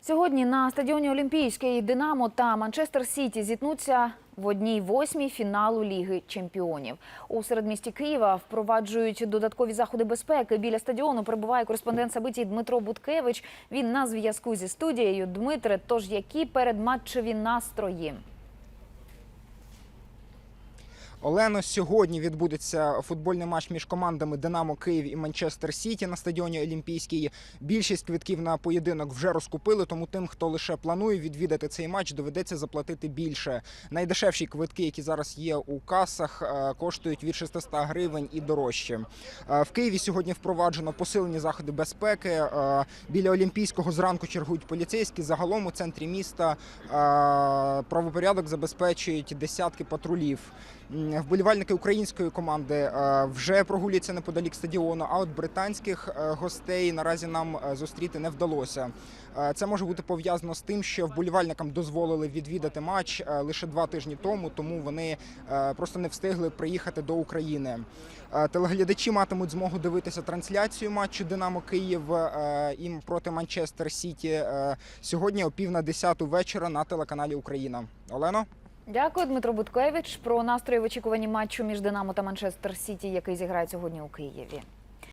Сьогодні на стадіоні Олімпійський Динамо та Манчестер Сіті зіткнуться в одній восьмій фіналу Ліги Чемпіонів. У середмісті Києва впроваджують додаткові заходи безпеки. Біля стадіону перебуває кореспондент Сабитій Дмитро Буткевич. Він на зв'язку зі студією. Дмитре, тож які передматчеві настрої? Олено, сьогодні відбудеться футбольний матч між командами Динамо Київ і Манчестер Сіті на стадіоні Олімпійський. Більшість квитків на поєдинок вже розкупили, тому тим, хто лише планує відвідати цей матч, доведеться заплатити більше. Найдешевші квитки, які зараз є у касах, е, коштують від 600 гривень і дорожче. Е, В Києві сьогодні впроваджено посилені заходи безпеки. Е, Біля Олімпійського зранку чергують поліцейські. Загалом у центрі міста правопорядок забезпечують десятки патрулів. Вболівальники української команди е, вже прогуляться неподалік стадіону. А от британських е, гостей наразі нам е, зустріти не вдалося. Це може бути пов'язано з тим, що вболівальникам дозволили відвідати матч лише два тижні тому, тому вони просто не встигли приїхати до України. Телеглядачі матимуть змогу дивитися трансляцію матчу Динамо Київ і проти Манчестер Сіті сьогодні о пів на десяту вечора на телеканалі Україна. Олено. Дякую, Дмитро Буткевич. Про настрої в очікуванні матчу між Динамо та Манчестер Сіті, який зіграє сьогодні у Києві.